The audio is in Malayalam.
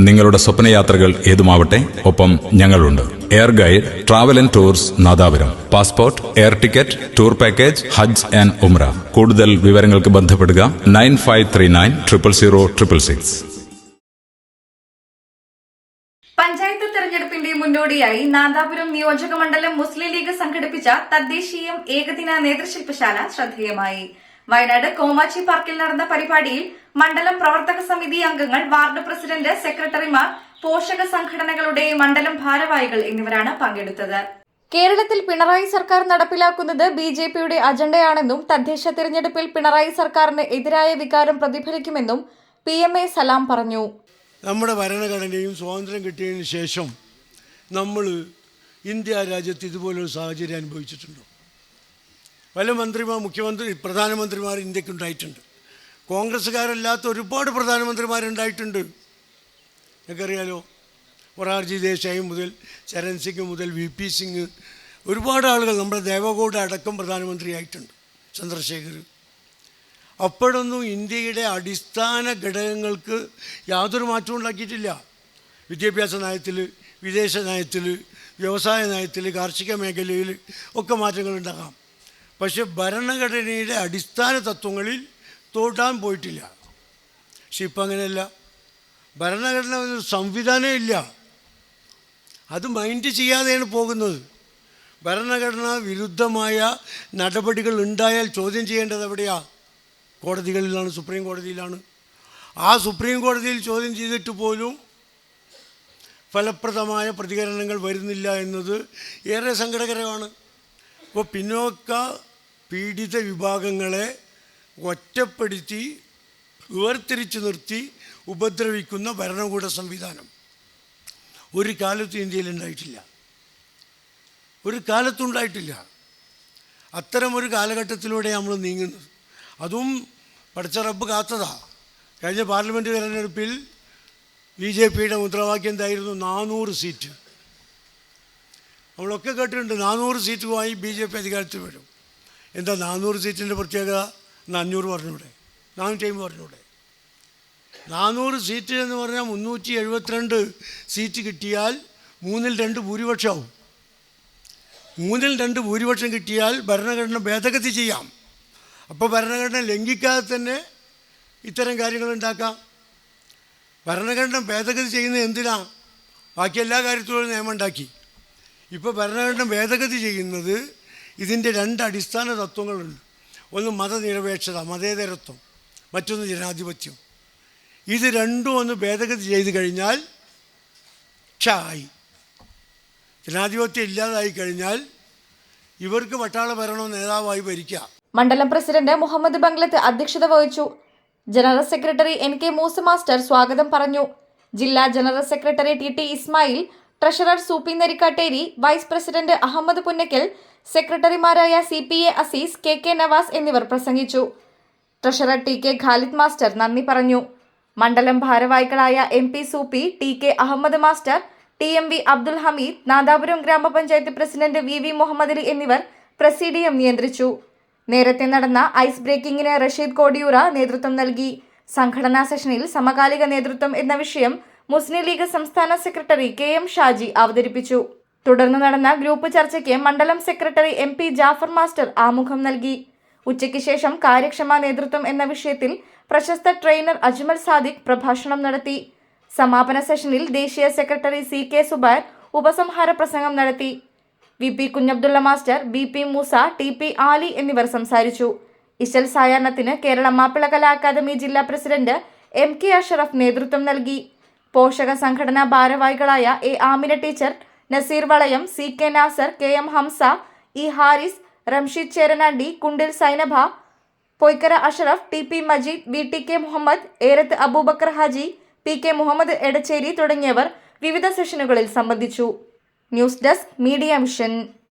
നിങ്ങളുടെ സ്വപ്നയാത്രകൾ ഏതുമാവട്ടെ ഒപ്പം ഞങ്ങളുണ്ട്. Air guide travel and tours Nadapuram. Passport air ticket tour package Hajj and Umrah കൂടുതൽ വിവരങ്ങൾക്ക് ബന്ധപ്പെടുക nine five three nine triple zero triple six. Panchayat തെരഞ്ഞെടുപ്പിന്റെ മുന്നോടിയായി നാദാപുരം നിയോജക മണ്ഡലം മുസ്ലിം ലീഗ് സംഘടിപ്പിച്ച തദ്ദേശീയം ഏകദിന നേതൃശില്പശാല ശ്രദ്ധേയമായി. വയനാട് കോമാച്ചി പാർക്കിൽ നടന്ന പരിപാടിയിൽ മണ്ഡലം പ്രവർത്തക സമിതി അംഗങ്ങൾ വാർഡ് പ്രസിഡന്റ് സെക്രട്ടറിമാർ പോഷക സംഘടനകളുടെ മണ്ഡലം ഭാരവാഹികൾ എന്നിവരാണ് പങ്കെടുത്തത്. കേരളത്തിൽ പിണറായി സർക്കാർ നടപ്പിലാക്കുന്നത് ബി ജെ പിയുടെ അജണ്ടയാണെന്നും തദ്ദേശ തിരഞ്ഞെടുപ്പിൽ പിണറായി സർക്കാരിന് എതിരായ വികാരം പ്രതിഫലിക്കുമെന്നും പി എം എ സലാം പറഞ്ഞു. നമ്മുടെ ഭരണഘടനയും സ്വാതന്ത്ര്യം കിട്ടിയതിനു ശേഷം നമ്മൾ ഇന്ത്യ രാജ്യത്ത് ഇതുപോലൊരു സാഹചര്യം അനുഭവിച്ചിട്ടുണ്ടോ? പല മന്ത്രിമാർ മുഖ്യമന്ത്രി പ്രധാനമന്ത്രിമാർ ഇന്ത്യക്കുണ്ടായിട്ടുണ്ട്. കോൺഗ്രസ്സുകാരല്ലാത്ത ഒരുപാട് പ്രധാനമന്ത്രിമാരുണ്ടായിട്ടുണ്ട്. നിങ്ങൾക്കറിയാലോ മൊറാർജി ദേശായി മുതൽ ചരൺ സിംഗ് മുതൽ വി പി സിംഗ് ഒരുപാട് ആളുകൾ നമ്മുടെ ദേവഗൗഡ അടക്കം പ്രധാനമന്ത്രിയായിട്ടുണ്ട് ചന്ദ്രശേഖർ. അപ്പോഴൊന്നും ഇന്ത്യയുടെ അടിസ്ഥാന ഘടകങ്ങൾക്ക് യാതൊരു മാറ്റവും ഉണ്ടാക്കിയിട്ടില്ല. വിദ്യാഭ്യാസ നയത്തിൽ വിദേശ നയത്തിൽ വ്യവസായ നയത്തിൽ കാർഷിക മേഖലയിൽ ഒക്കെ മാറ്റങ്ങൾ ഉണ്ടാകാം പക്ഷെ ഭരണഘടനയുടെ അടിസ്ഥാന തത്വങ്ങളിൽ തോട്ടാൻ പോയിട്ടില്ല. പക്ഷെ ഇപ്പം അങ്ങനെയല്ല. ഭരണഘടന സംവിധാനം ഇല്ല. അത് മൈൻഡ് ചെയ്യാതെയാണ് പോകുന്നത്. ഭരണഘടന വിരുദ്ധമായ നടപടികൾ ഉണ്ടായാൽ ചോദ്യം ചെയ്യേണ്ടത് എവിടെയാണ് കോടതികളിലാണ് സുപ്രീം കോടതിയിലാണ്. ആ സുപ്രീം കോടതിയിൽ ചോദ്യം ചെയ്തിട്ട് പോലും ഫലപ്രദമായ പ്രതികരണങ്ങൾ വരുന്നില്ല എന്നത് ഏറെ സങ്കടകരമാണ്. ഇപ്പോൾ പിന്നോക്ക പീഡിത വിഭാഗങ്ങളെ ഒറ്റപ്പെടുത്തി വേർതിരിച്ചു നിർത്തി ഉപദ്രവിക്കുന്ന ഭരണകൂട സംവിധാനം ഒരു കാലത്തും ഇന്ത്യയിൽ ഉണ്ടായിട്ടില്ല. ഒരു കാലത്തും ഉണ്ടായിട്ടില്ല. ഒരു കാലഘട്ടത്തിലൂടെ നമ്മൾ നീങ്ങുന്നത്. അതും പഠിച്ച റബ്ബ് കാത്തതാ. കഴിഞ്ഞ പാർലമെന്റ് തിരഞ്ഞെടുപ്പിൽ ബി ജെ പിയുടെ മുദ്രാവാക്യം എന്തായിരുന്നു? നാനൂറ് സീറ്റ്. നമ്മളൊക്കെ കേട്ടിട്ടുണ്ട്. നാനൂറ് സീറ്റുമായി ബി ജെ പി അധികാരത്തിൽ വരും. എന്താ നാനൂറ് സീറ്റിന്റെ പ്രത്യേകത? എന്ന് അഞ്ഞൂറ് പറഞ്ഞൂടെ. നാനൂറ്റി അമ്പത് പറഞ്ഞൂടെ. നാനൂറ് സീറ്റ് എന്ന് പറഞ്ഞാൽ മുന്നൂറ്റി എഴുപത്തിരണ്ട് സീറ്റ് കിട്ടിയാൽ മൂന്നിൽ രണ്ട് ഭൂരിപക്ഷമാവും. മൂന്നിൽ രണ്ട് ഭൂരിപക്ഷം കിട്ടിയാൽ ഭരണഘടന ഭേദഗതി ചെയ്യാം. അപ്പോൾ ഭരണഘടന ലംഘിക്കാതെ തന്നെ ഇത്തരം കാര്യങ്ങൾ ഉണ്ടാക്കാം. ഭരണഘടന ഭേദഗതി ചെയ്യുന്നത് എന്തിനാ? ബാക്കി എല്ലാ കാര്യത്തിലും നിയമം ഉണ്ടാക്കി. ഇപ്പോൾ ഭരണഘടന ഭേദഗതി ചെയ്യുന്നത് ഇതിന്റെ രണ്ട് അടിസ്ഥാന തത്വങ്ങളുണ്ട്. ഒന്ന് മതനിരപേക്ഷത മതേതരത്വം മറ്റൊന്ന് ജനാധിപത്യം. ഇത് രണ്ടും ഒന്ന് ഭേദഗതി ചെയ്ത് കഴിഞ്ഞാൽ ക്ഷായി. ജനാധിപത്യം ഇല്ലാതായി കഴിഞ്ഞാൽ ഇവർക്ക് പട്ടാള ഭരണം നേതാവായി ഭരിക്കാം. മണ്ഡലം പ്രസിഡന്റ് മുഹമ്മദ് ബംഗ്ലത്ത് അധ്യക്ഷത വഹിച്ചു. General secretary N K Moosa master സ്വാഗതം പറഞ്ഞു. ജില്ലാ general secretary T T Ismail treasurer Sooppy Narikkatteri vice president Ahammad Punnakkal സെക്രട്ടറിമാരായ C P A Azeez K K Navas എന്നിവർ പ്രസംഗിച്ചു. Treasurer T K Khalid master നന്ദി പറഞ്ഞു. മണ്ഡലം ഭാരവാഹികളായ M P Sooppy T K Ahammad master T M V Abdul Hameed Nadapuram ഗ്രാമപഞ്ചായത്ത് president V V Muhammad Ali എന്നിവർ പ്രസിഡിയം നിയന്ത്രിച്ചു. നേരത്തെ നടന്ന ഐസ് ബ്രേക്കിംഗിന് റഷീദ് കോടിയൂറ നേതൃത്വം നൽകി. സംഘടനാ സെഷനിൽ സമകാലിക നേതൃത്വം എന്ന വിഷയം മുസ്ലിം ലീഗ് സംസ്ഥാന സെക്രട്ടറി കെ എം ഷാജി അവതരിപ്പിച്ചു. തുടർന്ന് നടന്ന ഗ്രൂപ്പ് ചർച്ചയ്ക്ക് മണ്ഡലം secretary M P Jafar master ആമുഖം നൽകി. ഉച്ചയ്ക്ക് ശേഷം കാര്യക്ഷമ നേതൃത്വം എന്ന വിഷയത്തിൽ പ്രശസ്ത ട്രെയിനർ അജ്മൽ സാദിഖ് പ്രഭാഷണം നടത്തി. സമാപന സെഷനിൽ ദേശീയ സെക്രട്ടറി സി കെ സുബൈർ ഉപസംഹാര പ്രസംഗം നടത്തി. V P Kunhabdulla master B P Moosa T P Ali എന്നിവർ സംസാരിച്ചു. ഇശൽ സായാഹ്നത്തിന് കേരള മാപ്പിള കലാ അക്കാദമി ജില്ലാ പ്രസിഡന്റ് എം കെ അഷറഫ് നേതൃത്വം നൽകി. പോഷക സംഘടനാ ഭാരവാഹികളായ A Amina teacher Naseer Valayam C K Nasar K M Hamza E Haris Ramshid Cheranandi Kundil Sainaba Poykkara Ashraf T P Majeed V T K Muhammad Erath Aboobacker Haji P K Muhammad Edachery തുടങ്ങിയവർ വിവിധ സെഷനുകളിൽ സംബന്ധിച്ചു. News desk media mission.